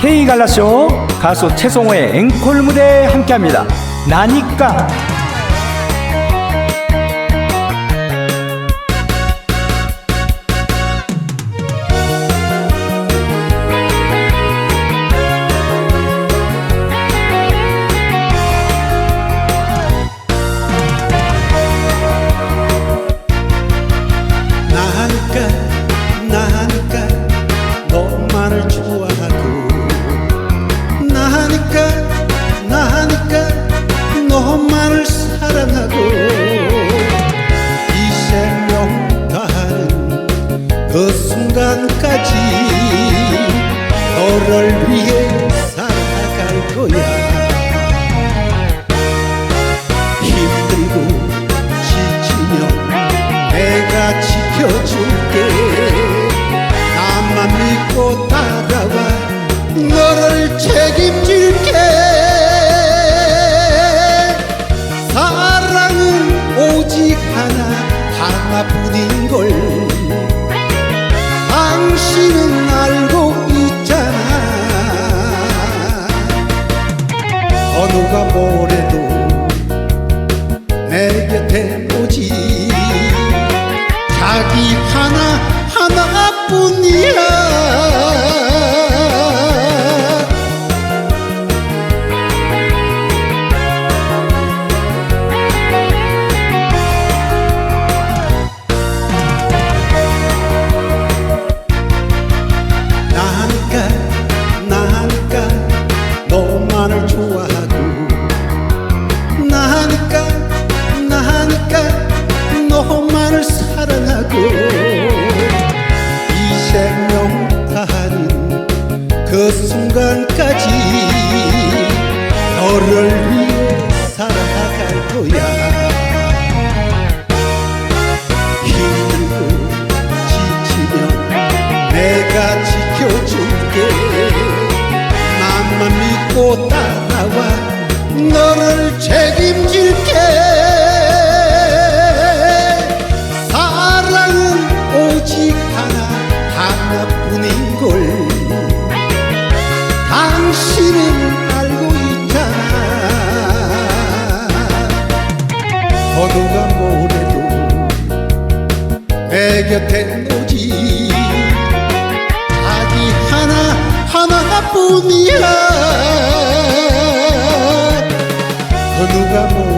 K갈라쇼 가수 최성호의 앵콜 무대 함께합니다. 나니까 나니까 나니까 너만을 사랑하고 이 생명 다하는 그 순간까지 너를 위해 살아갈 거야. 힘들고 지치면 내가 지켜줄게. 나만 믿고 따라와 너를 책임질 나 하나뿐인 걸. 당신은 알고 있잖아. 어느가 나니까 너만을 사랑하고 이 생명 다하는 그 순간까지 너를 위해 살아갈 거야. 힘들고 지치면 내가 지켜줄게. 나만 믿고 따라와 너를 책임질게 내 곁에 오지. 자기 하나 하나뿐이야. 그 누가 뭐